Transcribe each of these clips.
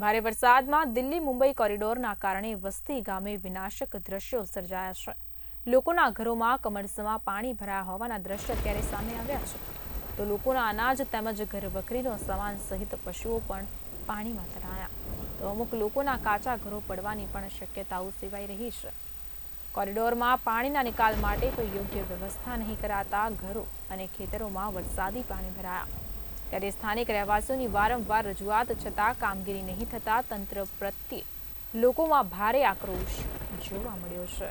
ભારે વરસાદમાં દિલ્હી મુંબઈ કોરિડોરના કારણે વસ્તી ગામે વિનાશક દ્રશ્યો સર્જાયા છે. લોકોના ઘરોમાં કમરસમાં પાણી ભરાયા હોવાના દ્રશ્યો અત્યારે સામે આવ્યા છે. તો લોકોના અનાજ તેમજ ઘરવખરીનો સામાન સહિત પશુઓ પણ પાણીમાં તણાયા. તો અમુક લોકોના કાચા ઘરો પડવાની પણ શક્યતાઓ સેવાઈ રહી છે. કોરિડોરમાં પાણીના નિકાલ માટે કોઈ યોગ્ય વ્યવસ્થા નહીં કરાતા ઘરો અને ખેતરોમાં વરસાદી પાણી ભરાયા. ત્યારે સ્થાનિક રહેવાસીઓની વારંવાર રજૂઆત છતાં કામગીરી નહીં થતા તંત્ર પ્રત્યે લોકોમાં ભારે આક્રોશ જોવા મળ્યો છે.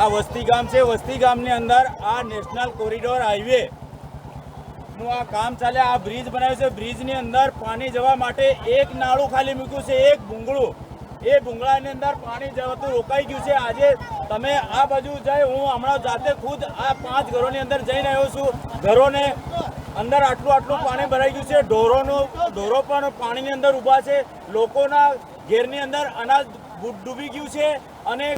આ વસ્તી ગામ છે. વસ્તી ગામની અંદર આ નેશનલ કોરિડોર હાઈવે નું આ કામ ચાલે. આ બ્રિજ બનાવ્યું છે. બ્રિજની અંદર પાણી જવા માટે એક નાળું ખાલી મૂક્યું છે. એક ભૂંગળું. એ ભૂંગળાની અંદર પાણી જવાતું રોકાઈ ગયું છે. આજે તમે આ બાજુ જાય હું હમણાં જાતે ખુદ આ પાંચ ઘરોની અંદર જઈને આવ્યો છું. ઘરોને અંદર આટલું આટલું પાણી ભરાઈ ગયું છે. ઢોરોનો, ઢોરો પણ પાણીની અંદર ઊભા છે. લોકોના ઘેરની અંદર અનાજ ડૂબી ગયું છે અને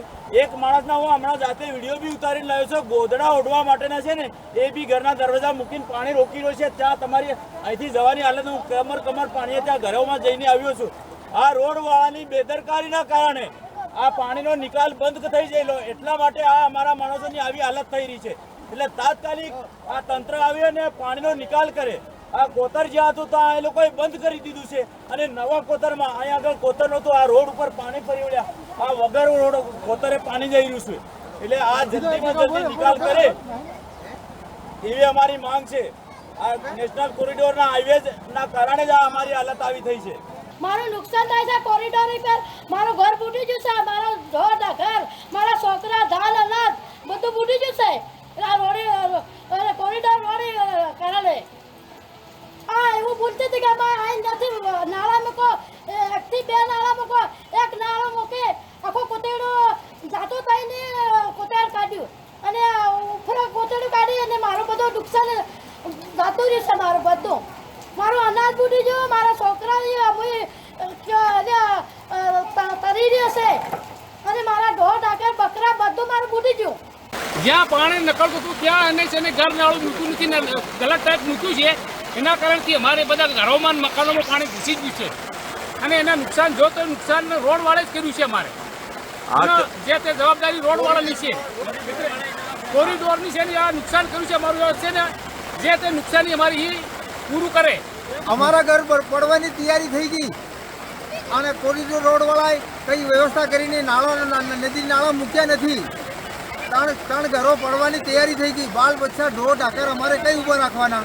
એક માણસના હું હમણાં જાતે વીડિયો બી ઉતારીને લાવ્યો છું. ગોદડા ઓઢવા માટેના છે ને, એ બી ઘરના દરવાજા મૂકીને પાણી રોકી રહ્યો છે. ત્યાં તમારી અહીંથી જવાની હાલત, હું કમર કમર પાણીએ ત્યાં ઘરોમાં જઈને આવ્યો છું. આ રોડવાળાની બેદરકારીના કારણે આ પાણીનો નિકાલ બંધ થઈ ગયેલો. એટલા માટે આ અમારા માણસોની આવી હાલત થઈ રહી છે. એટલે તાત્કાલિક આ તંત્ર આવી અને પાણીનો નિકાલ કરે. આ કોતર જ્યાં હતું ત્યાં એ લોકોએ બંધ કરી દીધું છે. અને નવા કોતરમાં અહીંયા આગળ કોતર નહોતું, આ રોડ ઉપર પાણી ફરી વળ્યા. આ વગર રોડ કોતરે પાણી જઈ રહ્યું છે. એટલે આ જલ્દીમાં જલ્દી નિકાલ કરે. એવી અમારી માંગ છે. આ નેશનલ કોરિડોરના હાઈવેના કારણે જ આ અમારી હાલત આવી થઈ છે. મારું નુકસાન થાય છે કોરિડોર રિપેર મારું ઘર ફૂટી ગયું છે મારો ઢોર ઘર, મારા છોકરા ધાન અનાજ બધું ફૂટી ગયું છે આ રોડી કોરિડોર રોડી કારણે. હા એવું બોલતી હતી કે અમારે અહીં નથી નાળા મૂકો એકથી બે નાળા મૂકો, એક નાળો મૂકે. આખો કોતેડો જાતો થઈને કોતેડ કાઢ્યું. અને ઉપર કોતેડું કાઢી અને મારું બધું નુકસાન જાતું રહેશે, મારું બધું. મારું અનાજ બુડી ગયું, મારા છોકરા તરી રહ્યો છે અને મારા ઢોર ઢાકર બકરા બધું મારું બુડી ગયું જ્યાં પાણી નકળતું હતું ત્યાં એને છે ને ઘર નાળું મૂક્યું નથી ને ગલત ટાઈપ મૂક્યું છે. એના કારણથી અમારે બધા ઘરોમાં મકાનોમાં પાણી ઘૂસી ગયું છે. અને એના નુકસાન જો તો નુકસાન રોડવાળે જ કર્યું છે અમારે. જે તે જવાબદારી રોડવાળાની છે. કોરિડોરની છે ને આ નુકસાન કર્યું છે અમારું છે ને જે તે નુકસાની અમારી એ પૂરું કરે. અમારા ઘર પર પડવાની તૈયારી થઈ ગઈ. અને કોરિડોર રોડવાળાએ કઈ વ્યવસ્થા કરીને નાળા નદી નાળા મૂક્યા નથી. ત્રણ ત્રણ ઘરો પડવાની તૈયારી થઈ ગઈ. બાલ બચ્ચા ઢોર ઢાકર અમારે કઈ ઊભા રાખવાના?